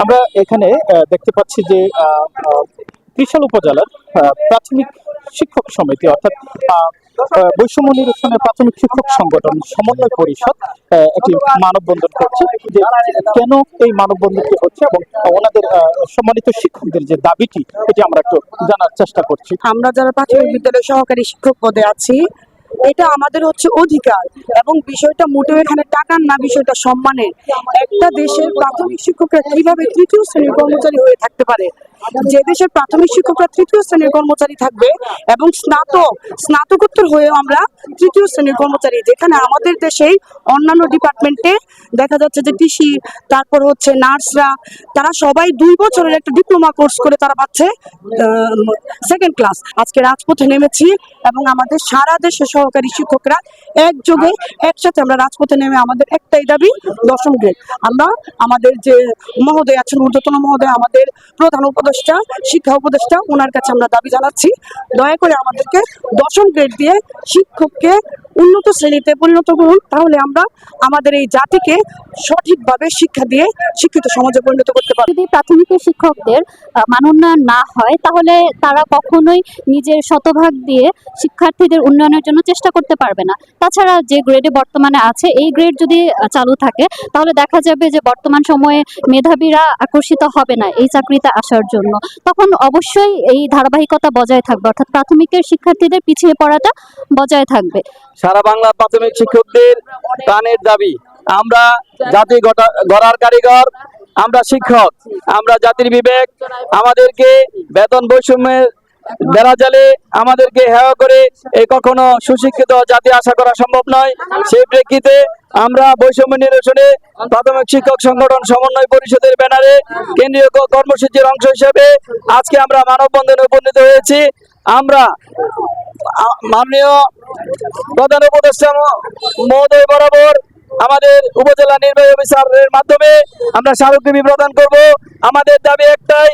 আমরা এখানে দেখতে পাচ্ছি যে ত্রিশাল উপজেলার প্রাথমিক শিক্ষক সমিতি অর্থাৎ বৈষম্য নিরসনের প্রাথমিক শিক্ষক সংগঠন সমন্বয় পরিষদ একটি মানববন্ধন করছে যে কেন এই মানববন্ধনটি হচ্ছে এবং ওনাদের সম্মানিত শিক্ষকদের যে দাবিটি, এটি আমরা একটু জানার চেষ্টা করছি। আমরা যারা প্রাথমিক বিদ্যালয় সহকারী শিক্ষক পদে আছি এটা আমাদের হচ্ছে অধিকার এবং বিষয়টা মোটেও এখানে টাকার না, বিষয়টা সম্মানের। একটা দেশের প্রাথমিক শিক্ষকরা কীভাবে তৃতীয় শ্রেণির কর্মচারী হয়ে থাকতে পারে? যে দেশের প্রাথমিক শিক্ষকরা তৃতীয় শ্রেণির কর্মচারী থাকবে এবং স্নাতক, স্নাতকোত্তর হয়েও আমরা তৃতীয় শ্রেণির কর্মচারী, যেখানে আমাদের দেশেই অন্যান্য ডিপার্টমেন্টে দেখা যাচ্ছে যে কৃষি তারপর হচ্ছে নার্সরা, তারা সবাই দুই বছরের একটা ডিপ্লোমা কোর্স করে তারা পাচ্ছে সেকেন্ড ক্লাস আজকে রাজপথে নেমেছি এবং আমাদের সারা দেশের সহকারী শিক্ষকরা একযোগে একসাথে আমরা রাজপথে নেমে আমাদের একটাই দাবি, দশম গ্রেড আমরা আমাদের যে মহোদয় আছেন, ঊর্ধ্বতন মহোদয়, আমাদের প্রধান উপদেষ্টা শিক্ষা উপদেষ্টা ওনার কাছে আমরা দাবি জানাচ্ছি। দয়া করে আমাদেরকে দশম গ্রেড দিয়ে শিক্ষককে উন্নত শ্রেণীতে পরিণত করুন তাহলে আমরা আমাদের এই জাতিকে সঠিকভাবে শিক্ষা দিয়ে শিক্ষিত সমাজে পরিণত করতে পারব। যদি প্রাথমিক শিক্ষকদের মানোন্নয়ন না হয়, তাহলে তারা কখনোই নিজের শতভাগ দিয়ে শিক্ষার্থীদের উন্নয়নের জন্য চেষ্টা করতে পারবে না। তাছাড়া যে গ্রেডে বর্তমানে আছে, এই গ্রেড যদি চালু থাকে, তাহলে দেখা যাবে যে বর্তমান সময়ে মেধাবীরা আকর্ষিত হবে না এই চাকরিতে আসার জন্য। তখন অবশ্যই এই ধারাবাহিকতা বজায় থাকবে, অর্থাৎ প্রাথমিকের শিক্ষার্থীদের পিছিয়ে পড়াটা বজায় থাকবে। সারা বাংলা প্রাথমিক শিক্ষকদের প্রাণের দাবি। আমরা জাতি গড়ার কারিগর, আমরা শিক্ষক, আমরা জাতির বিবেক। আমাদেরকে বেতন বৈষম্যের বেড়া জালে আমাদেরকে হেয় করে এই কখনো সুশিক্ষিত জাতি আশা করা সম্ভব নয়। সেই প্রেক্ষিতে আমরা বৈষম্য নিরসনে প্রাথমিক শিক্ষক সংগঠন সমন্বয় পরিষদের ব্যানারে কেন্দ্রীয় কর্মসূচির অংশ হিসেবে আজকে আমরা মানববন্ধনে উপনীত হয়েছি। আমরা মাননীয় প্রধান উপদেষ্টা মহোদয় বরাবর আমাদের উপজেলা নির্বাহী অফিসারের মাধ্যমে আমরা স্মারকলিপি প্রদান করব। আমাদের দাবি একটাই,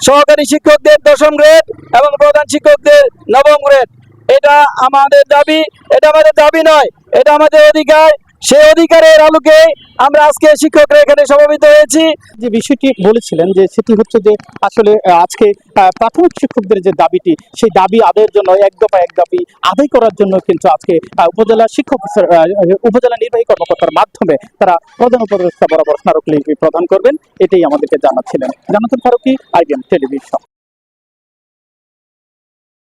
সহকারী শিক্ষকদের দশম গ্রেড এবং প্রধান শিক্ষকদের নবম গ্রেড এটা আমাদের দাবি, এটা আমাদের দাবি নয়, এটা আমাদের অধিকার। সেই অধিকারের আলোকে আমরা আজকে শিক্ষকরা এখানে সমবেত হয়েছি। যে বিষয়টি বলেছিলেন যে সেটি হচ্ছে যে আসলে আজকে প্রাথমিক শিক্ষকদের যে দাবিটি, সেই দাবি আদায়ের জন্য এক দফা এক দাবি আদায় করার জন্য কিন্তু আজকে উপজেলা শিক্ষক উপজেলা নির্বাহী কর্মকর্তার মাধ্যমে তারা প্রধান উপদেষ্টা বরাবর স্মারকলিপি প্রদান করবেন। এটাই আমাদেরকে জানাচ্ছিলেন। জানাতেন ফারুকি আইবিএম টেলিভিশন।